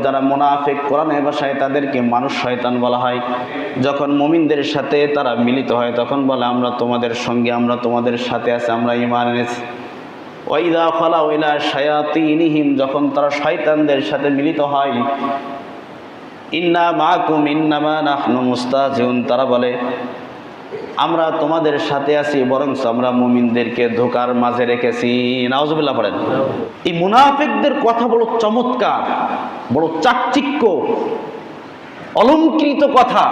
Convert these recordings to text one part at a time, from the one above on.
যারা মোনাফেক কোরআনের ভাষায় তাদেরকে মানুষ শয়তান বলা হয়। যখন মুমিনদের সাথে তারা মিলিত হয়, তখন বলে, আমরা তোমাদের সঙ্গে, আমরা তোমাদের সাথে আছে, আমরা ইমান এনেছি। ওয়াইদা ফলা ওইলা শায়াতিনিহিম, যখন তারা শয়তানদের সাথে মিলিত হয়, ইন্না মাকুম, ইন্নামা নাহনু মুস্তাজিউন। তারা বলে, আমরা তোমাদের সাথে আছি বরং আমরা মুমিনদেরকে ধোকার মাঝে রেখেছি। নাওজুবিল্লাহ পড়েন। এই মুনাফিকদের কথা বড় চমৎকার। বড় চাকচিক্য, অলঙ্কৃত কথা,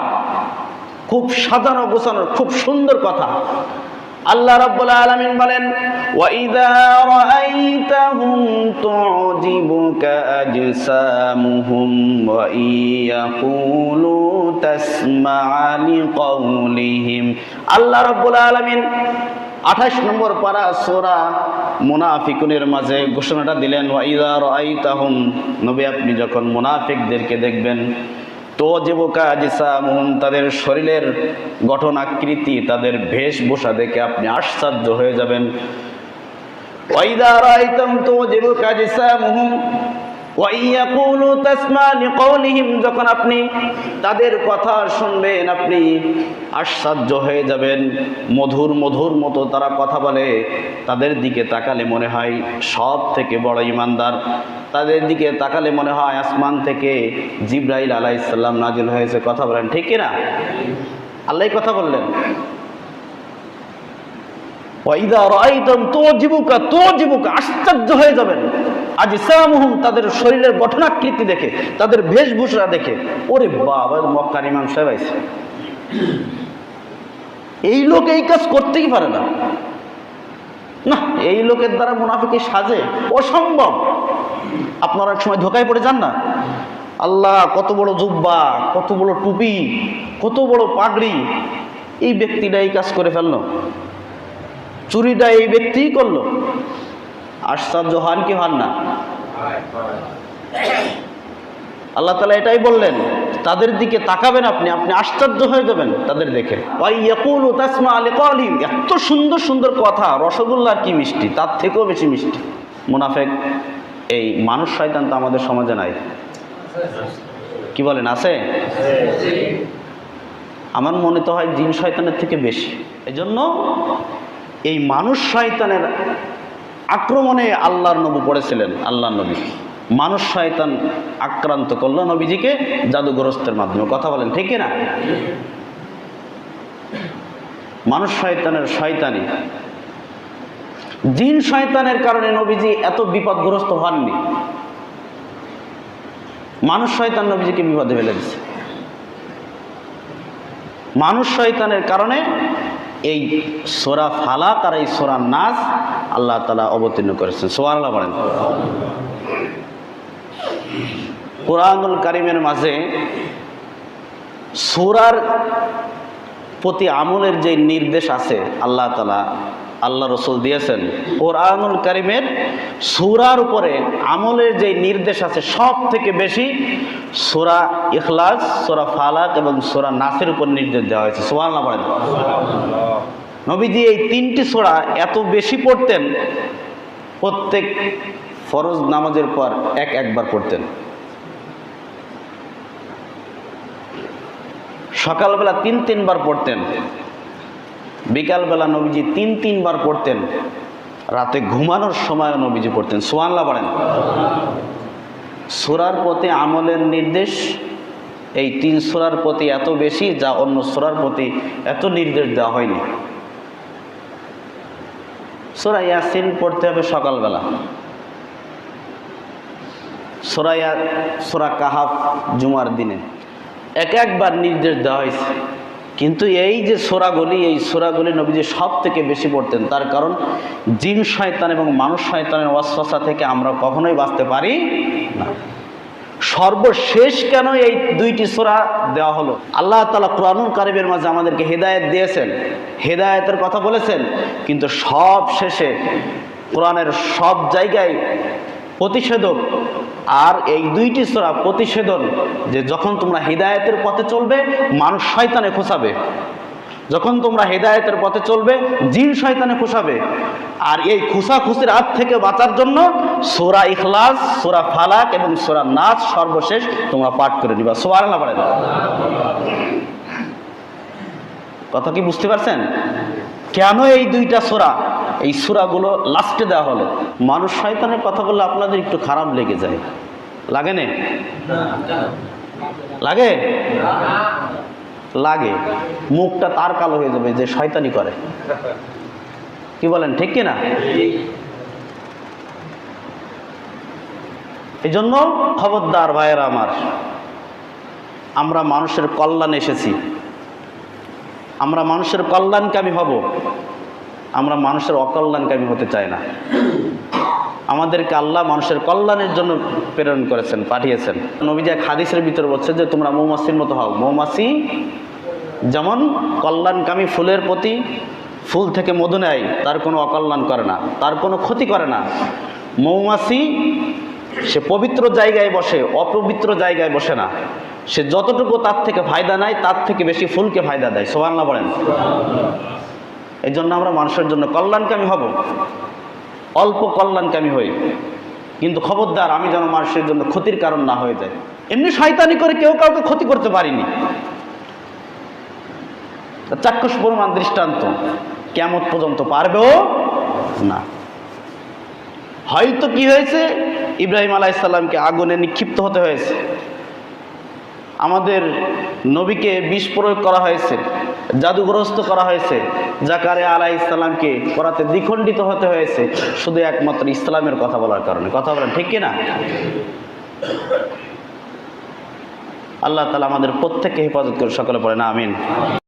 খুব সাজানো গোছানো খুব সুন্দর কথা। আল্লাহ রাব্বুল আলামিন বলেন, ওয়াইদা রাআইতাহুম তু'জিবুকা আজসামুহুম ওয়া ইয়াকুলু তাসমা'a লিকাউলিহিম। আল্লাহ রাব্বুল আলামিন 28 নম্বর পারা সূরা মুনাফিকুনের মাঝে ঘোষণাটা দিলেন ওয়াইদা রাআইতাহুম নবী আপনি যখন মুনাফিকদেরকে দেখবেন তো জীবকা জিসামুহুম তাদের শরীরের গঠন আকৃতি, তাদের বেশভূষা দেখে আপনি আশ্চর্য হয়ে যাবেন। ওয়াইদা রাআইতাম তো জীবকা তাসমা লিকাউলিহিম যখন আপনি তাদের কথা শুনবেন, আপনি আশ্চর্য হয়ে যাবেন। মধুর মধুর মতো তারা কথা বলে। তাদের দিকে তাকালে মনে হয় সব থেকে বড় ইমানদার। তাদের দিকে তাকালে মনে হয় আসমান থেকে জিব্রাইল আলাইসাল্লাম নাজিল হয়েছে। কথা বলেন, ঠিক কিনা? আল্লাহ কথা বললেন। আশ্চর্য হয়ে যাবেন। আজ ইসলামহুম তাদের শরীরের গঠনাকৃতি দেখে, তাদের বেশভূষা দেখে, ওরে বাবা মক্কার ইমাম সাহেব আইছে। এই লোক এই কাজ করতেই পারে না। না, এই লোকের দ্বারা মুনাফিকে সাজে, অসম্ভব। আপনারা এক সময় ধোকায় পড়ে যান না? আল্লাহ, কত বড় জুব্বা, কত বড় টুপি, কত বড় পাগড়ি, এই ব্যক্তিটা এই কাজ করে ফেলল। চুরিটা এই ব্যক্তিই করল। আশ্চর্য হন কি হন না? আল্লাহ তালা এটাই বললেন তাদের দিকে তাকাবেন আপনি আপনি আশ্চর্য হয়ে যাবেন তাদের দেখে। এত সুন্দর সুন্দর কথা রসগোল্লার কি মিষ্টি তার থেকেও বেশি মিষ্টি। মুনাফেক এই মানুষ শয়তান তো আমাদের সমাজে নাই। কি বলেন আছে? আমার মনে তো হয় জিন শয়তানের থেকে বেশি। এজন্য এই মানুষ শয়তানের আক্রমণে আল্লাহর নবী পড়েছিলেন, আল্লাহর নবী। মানুষ শয়তান আক্রান্ত করল নবীজিকে জাদুগ্রস্তের মাধ্যমে। কথা বলেন, ঠিক না মানুষ শয়তানের শয়তানি। জিন শয়তানের কারণে নবীজি এত বিপদগ্রস্ত হননি। মানুষ শয়তান নবীজিকে বিপদে ফেলে দিচ্ছে মানুষ শয়তানের কারণে এই সোরা ফালাক আর এই সোরা নাচ আল্লাহ তালা অবতীর্ণ করেছেন। সোয়া আল্লাহ বলেন। কোরআনুল কারিমের মাঝে সুরার প্রতি আমলের যে নির্দেশ আছে, আল্লাহ তালা আল্লাহ রসুল দিয়েছেন। কোরআনুল কারিমের সুরার উপরে আমলের যে নির্দেশ আছে সব থেকে বেশি সুরা ইখলাস, সুরা ফালাক এবং সুরা নাসের উপর নির্দেশ দেওয়া হয়েছে। সোহান বলেন। নবীজি এই তিনটি সোরা এত বেশি পড়তেন, প্রত্যেক ফরজ নামাজের পর এক একবার পড়তেন। সকালবেলা তিন তিনবার পড়তেন, বিকালবেলা নবীজি তিন তিনবার পড়তেন, রাতে ঘুমানোর সময় নবীজি পড়তেন। সোয়ানলা পড়েন সোরার প্রতি আমলের নির্দেশ, এই তিন সুরার প্রতি এত বেশি যা অন্য সুরার প্রতি এত নির্দেশ দেওয়া হয়নি। সুরা ইয়াসিন পড়তে হবে সকালবেলা। সুরা ইয়া সুরা কাহাফ জুমার দিনে। এক একবার নির্দেশ দেওয়া হয়েছে। কিন্তু এই যে সোরাগুলি, এই সোরাগুলি নবীজি সব থেকে বেশি পড়তেন। তার কারণ জিন শয়তান এবং মানুষ শয়তানের অশ্বাসা থেকে আমরা কখনোই বাঁচতে পারি না। সর্বশেষ কেন এই দুইটি সোরা দেওয়া হলো? আল্লাহ তালা কোরআনুল কারিমের মাঝে আমাদেরকে হেদায়েত দিয়েছেন। হেদায়েতের কথা বলেছেন, কিন্তু সব শেষে কোরআনের সব জায়গায় প্রতিষেধক আর এই দুইটি সোরা প্রতিষেধন যে যখন তোমরা হৃদায়তের পথে চলবে, মানুষ শয়তানে খোঁচাবে। যখন তোমরা হেদায়েতের পথে চলবে, জিন শয়তানে খুশাবে। আর এই খুশাখুশির হাত থেকে বাঁচার জন্য সোরা ইখলাস, সোরা ফালাক এবং সোরা নাচ সর্বশেষ তোমরা পাঠ করে নিবা। সোয়ার না পারে কথা কি বুঝতে পারছেন? কেন এই দুইটা সোরা? এই সুরাগুলো লাস্টে দেওয়া হলো। মানুষ শয়তানের কথা বললে আপনাদের একটু খারাপ লেগে যায়। লাগে নে? লাগে? লাগে, মুখটা তার কালো হয়ে যাবে যে শয়তানি করে। কি বলেন, ঠিক কিনা? এই জন্য খবরদার ভাইয়েরা আমার, আমরা মানুষের কল্যাণ এসেছি। আমরা মানুষের কল্যাণকামী হব, আমরা মানুষের অকল্যাণকামী হতে চাই না। আমাদেরকে আল্লাহ মানুষের কল্যাণের জন্য প্রেরণ করেছেন, পাঠিয়েছেন। নবীজি এক হাদিসের ভিতরে বলছে যে, তোমরা মৌমাছির মতো হও। মৌমাছি যেমন কল্যাণকামী ফুলের প্রতি ফুল থেকে মধু নেয়, তার কোনো অকল্যাণ করে না, তার কোনো ক্ষতি করে না। মৌমাছি সে পবিত্র জায়গায় বসে, অপবিত্র জায়গায় বসে না। সে যতটুকু তার থেকে ফায়দা নেয়, তার থেকে বেশি ফুলকে ফায়দা দেয়। সোহান্না বলেন। এই জন্য আমরা মানুষের জন্য কল্যাণকামী হব। অল্প কল্যাণকামী হই। কিন্তু খবরদার, আমি যেন মানুষের জন্য ক্ষতির কারণ না হয়ে যায়। এমনি শয়তানি করে কেউ কাউকে ক্ষতি করতে পারিনি। চাক্ষুষ প্রমাণ দৃষ্টান্ত কেমন পর্যন্ত পারবেও না। হয়তো কি হয়েছে? ইব্রাহিম আলাইসাল্লামকে আগুনে নিক্ষিপ্ত হতে হয়েছে। আমাদের নবীকে বিষ প্রয়োগ করা হয়েছে। জাদুগ্রস্ত করা হয়েছে। জাকারে আলাহ ইসলামকে করাতে দ্বিখণ্ডিত হতে হয়েছে। শুধু একমাত্র ইসলামের কথা বলার কারণে। কথা বলেন, ঠিক কিনা? আল্লাহ তালা আমাদের প্রত্যেককে হেফাজত করে সকলে পড়ে না, আমিন।